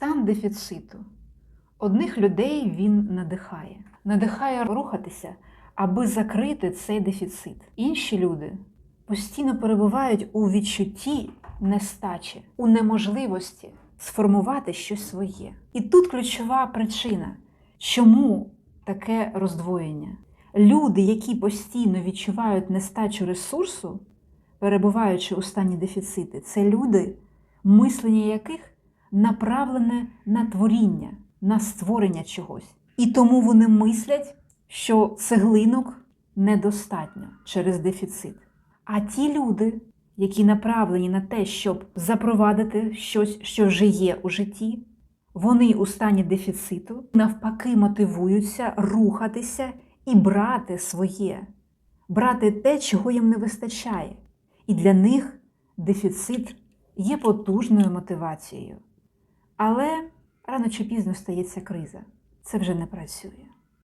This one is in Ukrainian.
Стан дефіциту. Одних людей він надихає, надихає рухатися, аби закрити цей дефіцит. Інші люди постійно перебувають у відчутті нестачі, у неможливості сформувати щось своє. І тут ключова причина, чому таке роздвоєння. Люди, які постійно відчувають нестачу ресурсу, перебуваючи у стані дефіциту, це люди, мислення яких направлене на творіння, на створення чогось. І тому вони мислять, що цеглинок недостатньо через дефіцит. А ті люди, які направлені на те, щоб запровадити щось, що вже є у житті, вони у стані дефіциту навпаки мотивуються рухатися і брати своє, брати те, чого їм не вистачає. І для них дефіцит є потужною мотивацією. Але рано чи пізно стається криза. Це вже не працює.